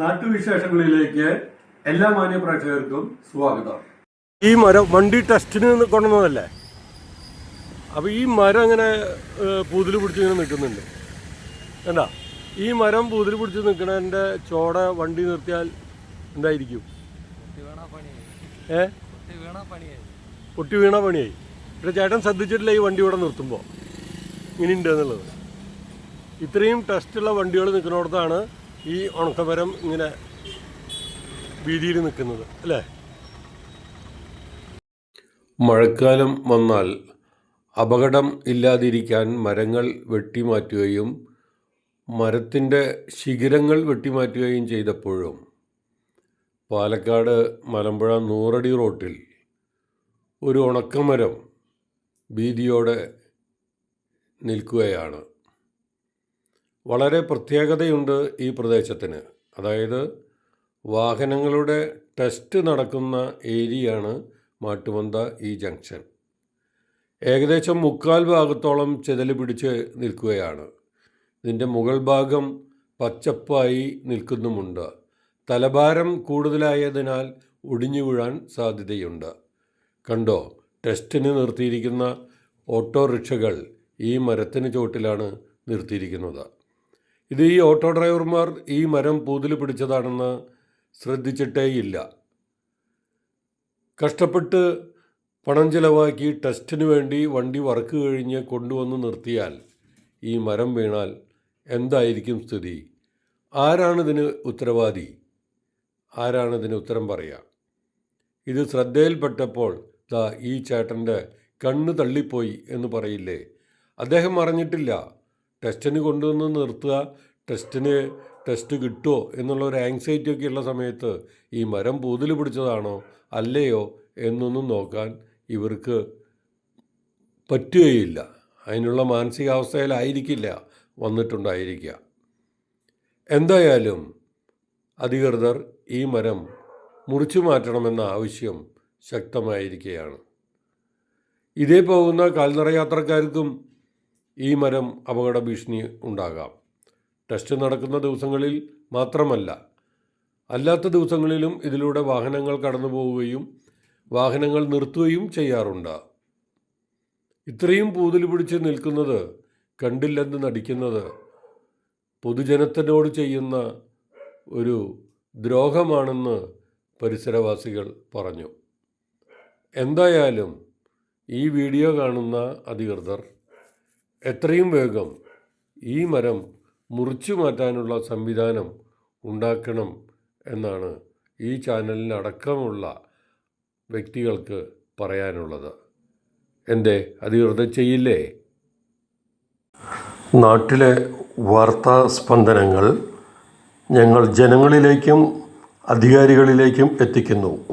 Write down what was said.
നാട്ടുവിശേഷങ്ങളിലേക്ക് എല്ലാ മാന്യ പ്രേക്ഷകർക്കും സ്വാഗതം. ഈ മരം വണ്ടി ടെസ്റ്റിന് കൊണ്ടുവന്നതല്ലേ? അപ്പോൾ ഈ മരം അങ്ങനെ പൂതിൽ പിടിച്ച് ഇങ്ങനെ നിൽക്കുന്നുണ്ട്. എന്താ ഈ മരം പൂതിൽ പിടിച്ച് നിൽക്കണതിന്റെ ചോട വണ്ടി നിർത്തിയാൽ എന്തായിരിക്കും? ഏ? പൊട്ടി വീണ പണിയായി. പക്ഷെ ചേട്ടൻ ശ്രദ്ധിച്ചിട്ടില്ല ഈ വണ്ടി ഇവിടെ നിർത്തുമ്പോൾ ഇനി ഉണ്ട് എന്നുള്ളത് ഇത്രയും ടെസ്റ്റുള്ള വണ്ടികൾ നിൽക്കുന്നിടത്താണ് ഈ ഉണക്കമരം ഇങ്ങനെ വീതിയിൽ നിൽക്കുന്നത് അല്ലേ? മഴക്കാലം വന്നാൽ അപകടം ഇല്ലാതിരിക്കാൻ മരങ്ങൾ വെട്ടിമാറ്റുകയും മരത്തിന്റെ ശിഖരങ്ങൾ വെട്ടിമാറ്റുകയും ചെയ്തപ്പോഴും പാലക്കാട് മലമ്പുഴ നൂറടി റോട്ടിൽ ഒരു ഉണക്കമരം ഭീതിയോടെ നിൽക്കുകയാണ്. വളരെ പ്രത്യേകതയുണ്ട് ഈ പ്രദേശത്തിന്. അതായത് വാഹനങ്ങളുടെ ടെസ്റ്റ് നടക്കുന്ന ഏരിയയാണ് മാട്ടുമന്ത ഈ ജംഗ്ഷൻ. ഏകദേശം മുക്കാൽ ഭാഗത്തോളം ചെതൽ പിടിച്ച് നിൽക്കുകയാണ്. ഇതിന്റെ മുകൾ ഭാഗം പച്ചപ്പായി നിൽക്കുന്നുമുണ്ട്. തലഭാരം കൂടുതലായതിനാൽ ഒടിഞ്ഞു വീഴാൻ സാധ്യതയുണ്ട്. കണ്ടോ? ടെസ്റ്റിന് നിർത്തിയിരിക്കുന്ന ഓട്ടോറിക്ഷകൾ ഈ മരത്തിന് ചോട്ടിലാണ് നിർത്തിയിരിക്കുന്നത്. ഇത് ഈ ഓട്ടോ ഡ്രൈവർമാർ ഈ മരം പൂതിൽ പിടിച്ചതാണെന്ന് ശ്രദ്ധിച്ചിട്ടേയില്ല കഷ്ടപ്പെട്ട് പണം ചിലവാക്കി ടെസ്റ്റിന് വേണ്ടി വണ്ടി വർക്ക് കഴിഞ്ഞ് കൊണ്ടുവന്ന് നിർത്തിയാൽ ഈ മരം വീണാൽ എന്തായിരിക്കും സ്ഥിതി? ആരാണിതിന് ഉത്തരവാദി? ആരാണിതിന് ഉത്തരം പറയുക ഇത് ശ്രദ്ധയിൽപ്പെട്ടപ്പോൾ ദാ ഈ ചേട്ടന്റെ കണ്ണ് തള്ളിപ്പോയി എന്ന് പറയില്ലേ? അദ്ദേഹം അറിഞ്ഞിട്ടില്ല. ടെസ്റ്റിന് കൊണ്ടുവന്ന് നിർത്തുക ടെസ്റ്റിന് ടെസ്റ്റ് കിട്ടുമോ എന്നുള്ള ഒരു ആങ്സൈറ്റി ഒക്കെ ഉള്ള സമയത്ത് ഈ മരം പൂതിൽ പിടിച്ചതാണോ അല്ലയോ എന്നൊന്നും നോക്കാൻ ഇവർക്ക് പറ്റുകയില്ല. അതിനുള്ള മാനസികാവസ്ഥയിലായിരിക്കില്ല വന്നിട്ടുണ്ടായിരിക്കുക. എന്തായാലും അധികൃതർ ഈ മരം മുറിച്ചു മാറ്റണമെന്ന ആവശ്യം ശക്തമായിരിക്കുകയാണ്. ഇതേ പോകുന്ന കാൽനട യാത്രക്കാർക്കും ഈ മരം അപകട ഭീഷണി ഉണ്ടാകാം. ടെസ്റ്റ് നടക്കുന്ന ദിവസങ്ങളിൽ മാത്രമല്ല അല്ലാത്ത ദിവസങ്ങളിലും ഇതിലൂടെ വാഹനങ്ങൾ കടന്നു പോവുകയും വാഹനങ്ങൾ നിർത്തുകയും ചെയ്യാറുണ്ട്. ഇത്രയും പൂതിൽ പിടിച്ച് നിൽക്കുന്നത് കണ്ടില്ലെന്ന് നടിക്കുന്നത് പൊതുജനത്തിനോട് ചെയ്യുന്ന ഒരു ദ്രോഹമാണെന്ന് പരിസരവാസികൾ പറഞ്ഞു. എന്തായാലും ഈ വീഡിയോ കാണുന്ന അധികൃതർ എത്രയും വേഗം ഈ മരം മുറിച്ചു മാറ്റാനുള്ള സംവിധാനം ഉണ്ടാക്കണം എന്നാണ് ഈ ചാനലിനടക്കമുള്ള വ്യക്തികൾക്ക് പറയാനുള്ളത്. എന്തേ? അധികൃതർ ചെയ്യില്ലേ? നാട്ടിലെ വാർത്താ സ്പന്ദനങ്ങൾ ഞങ്ങൾ ജനങ്ങളിലേക്കും അധികാരികളിലേക്കും എത്തിക്കുന്നു.